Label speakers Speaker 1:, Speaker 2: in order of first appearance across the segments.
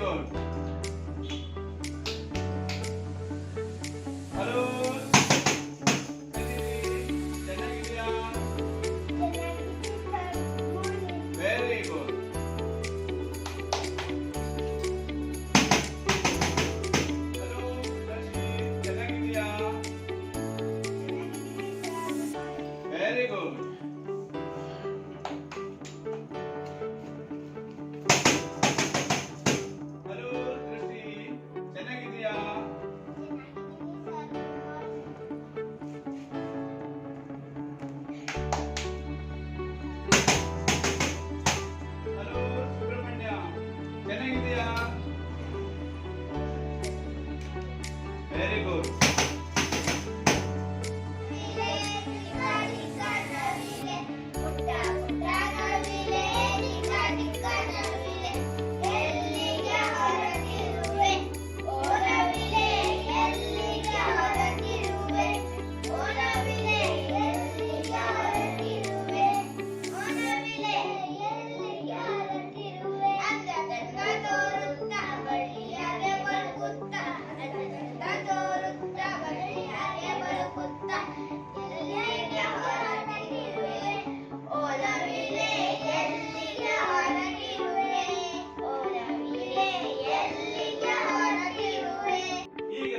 Speaker 1: Good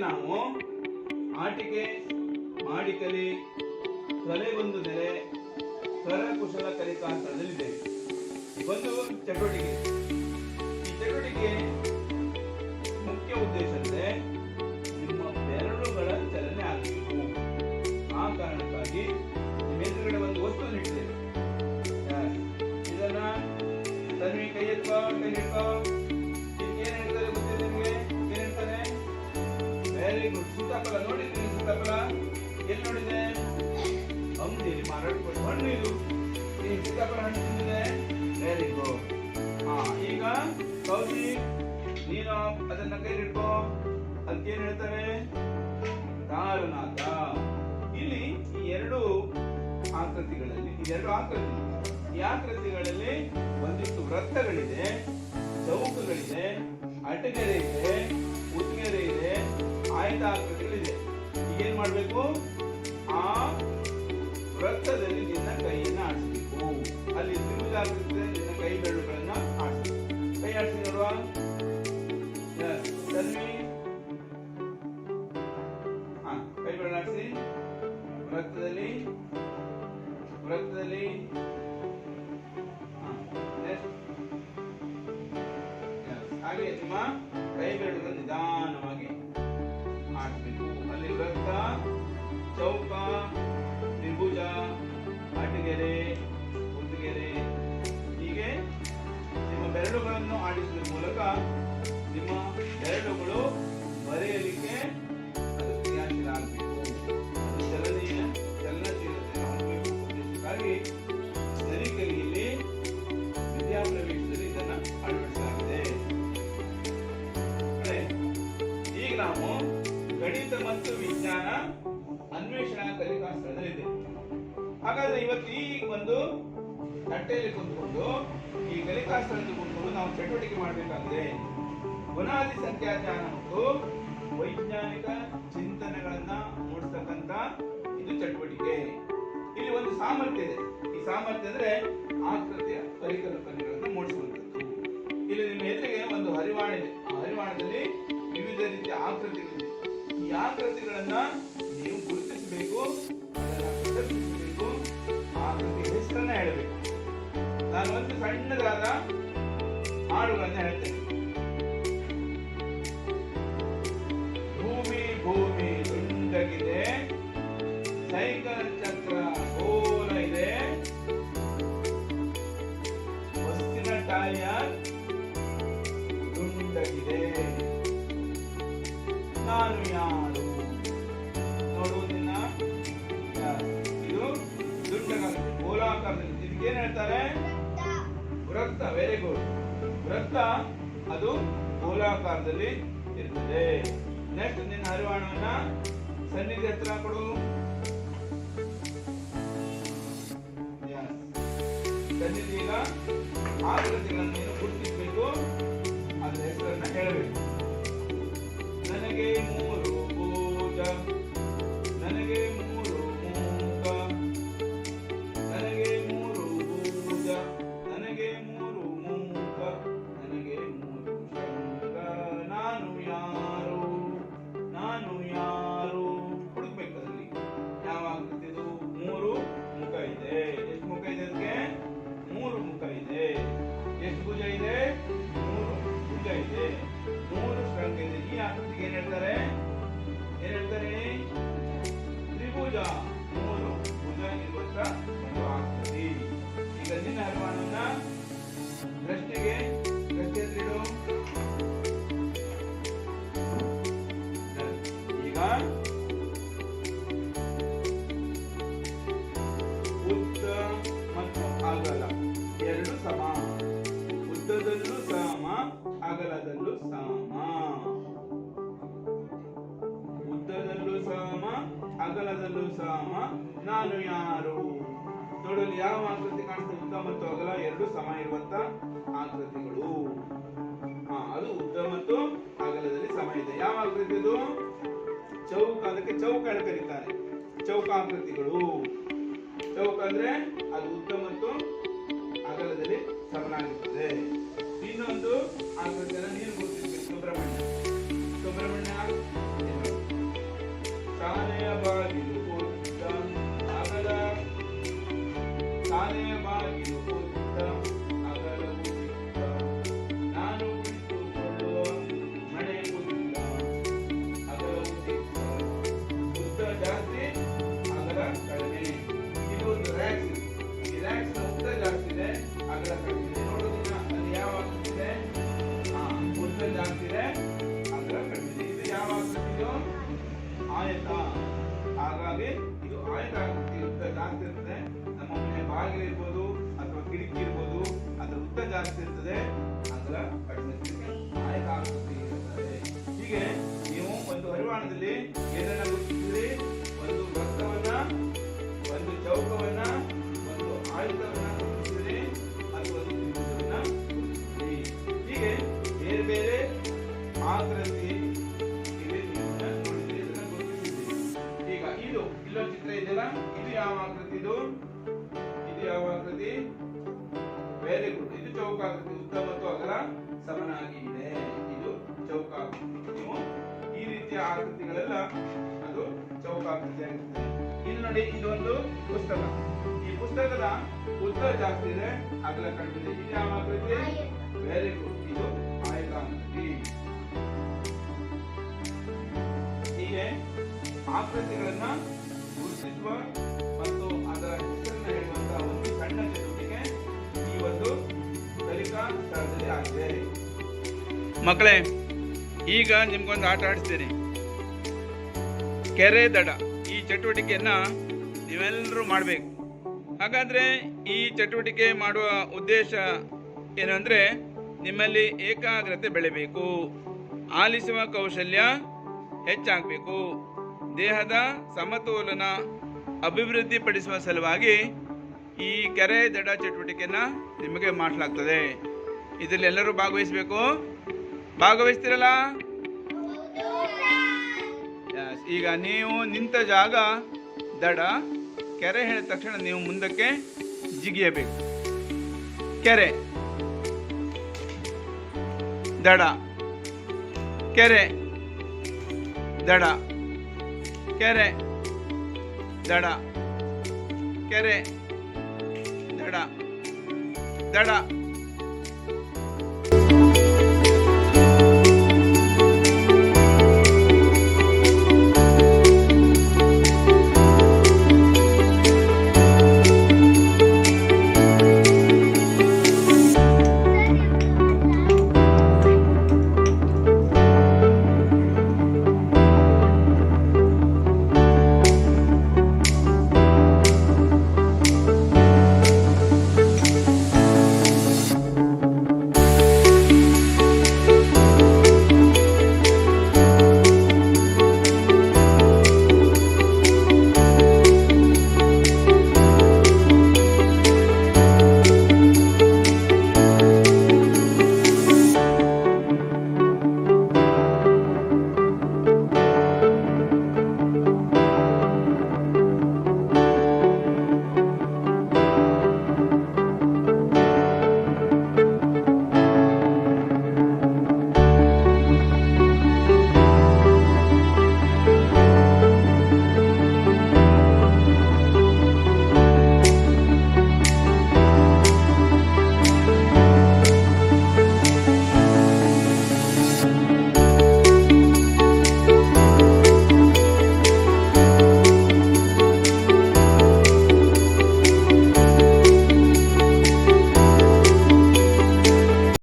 Speaker 1: ನಾವು ಆಟಿಕೆ ಮಾಡಿಕಲಿ ಬಂದು ನೆಲೆ ಕರಕುಶಲ ಕಲಿಕಾ ಸ್ಥಳದಲ್ಲಿದ್ದೇವೆ ಒಂದು ಚಟುವಟಿಕೆ. ಈ ಚಟುವಟಿಕೆ ಮುಖ್ಯ ಉದ್ದೇಶ ಅಂದ್ರೆ ನಿಮ್ಮ ಬೆರಳುಗಳ ಚಲನೆ ಆಗಬೇಕು. ಆ ಕಾರಣಕ್ಕಾಗಿ ಮೇಲುಗಡೆ ಒಂದು ವಸ್ತು ಇಟ್ಟಿದ್ದೇವೆ. ಇದನ್ನ ತನ್ವಿ ಕೈ ಎತ್ಕೋ, ಕೈ ಸೀತಾಫಲ ನೋಡಿದ್ರಿ ಸೀತಾಫಲ ಎಲ್ಲಿ ನೋಡಿದೆ? ಅಂಗಡಿಯಲ್ಲಿ ಮಾರಾಟ ಕೊಟ್ಟು ಹಣ್ಣು ಇದು. ಈ ಸೀತಾಫಲ ಹಣ್ಣು ತಿಂದಿದೆ. ವೆರಿ ಗುಡ್ ಹಾ, ಈಗ ಕೌಶಿಕ್ ನೀನು ಅದನ್ನ ಕೈಲಿಟ್ಕೋ. ಅದಕ್ಕೇನು ಹೇಳ್ತಾರೆ? ದಾರುನಾಥ. ಇಲ್ಲಿ ಈ ಎರಡು ಆಕೃತಿಗಳಲ್ಲಿ, ಈ ಎರಡು ಆಕೃತಿ, ಈ ಆಕೃತಿಗಳಲ್ಲಿ ಒಂದಿಷ್ಟು ವೃತ್ತಗಳಿದೆ, ಚೌಕಗಳಿದೆ ಅಟಗೆರೆ ಇದೆ. ಆಯತ ಆಕೃತಿಗಳಿದೆ ಏನ್ ಮಾಡ್ಬೇಕು? ಆ ವೃತ್ತದಲ್ಲಿ ನಿನ್ನ ಕೈಯನ್ನ ಆಡಿಸ್ಬೇಕು ಅಲ್ಲಿ ಆಕೃತಿ ನಿನ್ನ ಕೈ ಬೆರಳುಗಳನ್ನ ಆಡಿಸ್ಬೇಕು ಕೈ ಆಡಿಸಿ ನೋಡುವ. ಕೈ ಬೆರಳಾಡಿಸಿ ವೃತ್ತದಲ್ಲಿ ವೃತ್ತದಲ್ಲಿ. ಹಾಗೆ ನಿಮ್ಮ ಕೈ ಬೆರಳುಗಳು ನಿಧಾನವಾಗಿ ಚೌಕ, ತ್ರಿಭುಜ ಅಡ್ಗೆರೆ ಉದ್ಗೆರೆ ಹೀಗೆ ನಿಮ್ಮ ಬೆರಳುಗಳನ್ನು ಆಡಿಸುವ ಮೂಲಕ ನಿಮ್ಮ ಬೆರಳುಗಳು ಬರೆಯಲಿಕ್ಕೆ ಅದು ಕ್ರಿಯಾಶೀಲ ಆಗಬೇಕು ಅದು ಚಲನೆಯ ಚಲನಶೀಲತೆ ಆಗಬೇಕು ಉದ್ದೇಶಕ್ಕಾಗಿ ನರಿಕಲಿಯಲ್ಲಿ ವಿದ್ಯಾಪ್ರವೇಶದಲ್ಲಿ ಇದನ್ನು ಅಳವಡಿಸಲಾಗಿದೆ. ಈಗ ನಾವು ಗಣಿತ ಮತ್ತು ವಿಜ್ಞಾನ ಹಾಗಾದ್ರೆ ಇವತ್ತು ಈ ಒಂದು ತಟ್ಟೆಯಲ್ಲಿ ಕುಂತ್ಕೊಂಡು, ಈ ಕಲಿಕಾ ಸ್ಥಳದಲ್ಲಿ ಕುಂತ್ಕೊಂಡು ನಾವು ಚಟುವಟಿಕೆ ಮಾಡಬೇಕಂದ್ರೆ ಬುನಾದಿ ಸಂಖ್ಯಾಜ್ಞಾನ ಮತ್ತು ವೈಜ್ಞಾನಿಕ ಚಿಂತನೆಗಳನ್ನ ಮೂಡಿಸತಕ್ಕಂತ ಇದು ಚಟುವಟಿಕೆ. ಇಲ್ಲಿ ಒಂದು ಸಾಮರ್ಥ್ಯ ಇದೆ. ಈ ಸಾಮರ್ಥ್ಯ ಅಂದ್ರೆ ಆಕೃತಿಯ ಪರಿಕಲ್ಪನೆಗಳನ್ನು ಮೂಡಿಸುವಂಥದ್ದು. ಇಲ್ಲಿ ನಿಮ್ಮ ಎದುರಿಗೆ ಒಂದು ಹರಿವಾಣ ಇದೆ. ಆ ಹರಿವಾಣದಲ್ಲಿ ವಿವಿಧ ರೀತಿಯ ಆಕೃತಿಗಳಿದೆ ಈ ಆಕೃತಿಗಳನ್ನ ನೀವು ಗುರುತಿಸಬೇಕು. ನಾನು ಒಂದು ಸಣ್ಣದಾದ ಹಾಡುಗಳನ್ನ ಹೇಳ್ತೇನೆ ವೃತ್ತ ವೆರಿ ಗುಡ್ ವೃತ್ತ ಅದು ಗೋಲಾಕಾರದಲ್ಲಿ ಇರ್ತದೆ. ನೆಕ್ಸ್ಟ್ ನಿನ್ನ ಹರಿವಾಣವನ್ನ ಸನ್ನಿಧಿ ಹತ್ರ ಕೊಡು. ಸನ್ನಿಧಿ ಈಗ ಆಕೃತಿಗಳನ್ನು ಉದ್ದದಲ್ಲೂ ಸಮ ಅಗಲದಲ್ಲೂ ಸಮ. ಉದ್ದದಲ್ಲೂ ಸಮ ಅಗಲದಲ್ಲೂ ಸಮ. ನಾನು ಯಾರು? ನೋಡಲು ಯಾವ ಆಕೃತಿ ಕಾಣಿಸ್ತದೆ ಉದ್ದ ಮತ್ತು ಅಗಲ ಎರಡು ಸಮ ಇರುವಂತ ಆಕೃತಿಗಳು. ಹಾ, ಅದು ಉದ್ದ ಮತ್ತು ಅಗಲದಲ್ಲಿ ಸಮ ಇದೆ. ಯಾವ ಆಕೃತಿ ಅದು? ಚೌಕ, ಅದಕ್ಕೆ ಚೌಕ ಅಂತ ಕರೀತಾರೆ. ಚೌಕಾಕೃತಿಗಳು ಚೌಕ ಅಂದ್ರೆ ಅದು ಉದ್ದ ಮತ್ತು ಅಗಲದಲ್ಲಿ ಸಮನಾಗಿರುತ್ತದೆ ಇನ್ನೊಂದು ಜನ ನೀನು ಗುರುತಿಸಬೇಕು ಸುಬ್ರಹ್ಮಣ್ಯ. ಸುಬ್ರಹ್ಮಣ್ಯ ಒಂದು ವೃತ್ತವನ್ನ ಒಂದು ಚೌಕವನ್ನ, ಒಂದು ಮತ್ತು ಒಂದು ಹೀಗೆ ಬೇರೆ ಬೇರೆ ಆಕೃತಿ ಈಗ ಇದು, ಇಲ್ಲೊಂದು ಚಿತ್ರ ಇದೆಯಲ್ಲ? ಇದು ಯಾವ ಆಕೃತಿ ಇದು? ಯಾವ ಆಕೃತಿ? ವೆರಿ ಗುಡ್ ಇದು ಚೌಕಾಕೃತಿ ಉದ್ದ ಮತ್ತು ಅಗಲ ಸಮನಾಗಿ ಆಕೃತಿಗಳೆಲ್ಲ ಅದು ಚೌಕಾಕೃತಿ ಆಗಿರ್ತದೆ ಇಲ್ಲಿ ನೋಡಿ ಇದೊಂದು ಪುಸ್ತಕ. ಈ ಪುಸ್ತಕದ ಉದ್ದ ಜಾಸ್ತಿ ಇದೆ, ಅಗಲ ಕಡಿಮೆ ಇದೆ. ಇದು ಯಾವ ಆಕೃತಿ ವೆರಿ ಗುಡ್ ಇದು ಆಯತಾಕೃತಿ ಹೀಗೆ ಆಕೃತಿಗಳನ್ನ ಗುರುತಿಸುವ ಮತ್ತು ಅದರ ಹೆಸರನ್ನ ಹೇಳುವಂತಹ ಒಂದು ಸಣ್ಣ ಚಟುವಟಿಕೆ ಈ ಒಂದು ಕಲಿಕಾ ಸ್ಥಳದಲ್ಲಿ ಆಗಿದೆ. ಮಕ್ಕಳೇ, ಈಗ ನಿಮ್ಗೊಂದು ಆಟ ಆಡಿಸ್ತೀನಿ ಕೆರೆ ದಡ, ಈ ಚಟುವಟಿಕೆಯನ್ನು ನೀವೆಲ್ಲರೂ ಮಾಡಬೇಕು. ಹಾಗಾದ್ರೆ ಈ ಚಟುವಟಿಕೆ ಮಾಡುವ ಉದ್ದೇಶ ಏನಂದ್ರೆ ನಿಮ್ಮಲ್ಲಿ ಏಕಾಗ್ರತೆ ಬೆಳಿಬೇಕು, ಆಲಿಸುವ ಕೌಶಲ್ಯ ಹೆಚ್ಚಾಗಬೇಕು, ದೇಹದ ಸಮತೋಲನ ಅಭಿವೃದ್ಧಿಪಡಿಸುವ ಸಲುವಾಗಿ ಈ ಕೆರೆ ದಡ ಚಟುವಟಿಕೆಯನ್ನು ನಿಮಗೆ ಮಾಡಲಾಗ್ತದೆ. ಇದರಲ್ಲಿ ಎಲ್ಲರೂ ಭಾಗವಹಿಸಬೇಕು? ಭಾಗವಹಿಸ್ತಿರಲ್ಲ? ಈಗ ನೀವು ನಿಂತ ಜಾಗ ದಡ, ಕೆರೆ ಹೇಳಿದ ತಕ್ಷಣ ನೀವು ಮುಂದಕ್ಕೆ ಜಿಗಿಯಬೇಕು. ಕೆರೆ, ದಡ ಕೆರೆ ದಡ ಕೆರೆ ದಡ ಕೆರೆ, ದಡ ದಡ.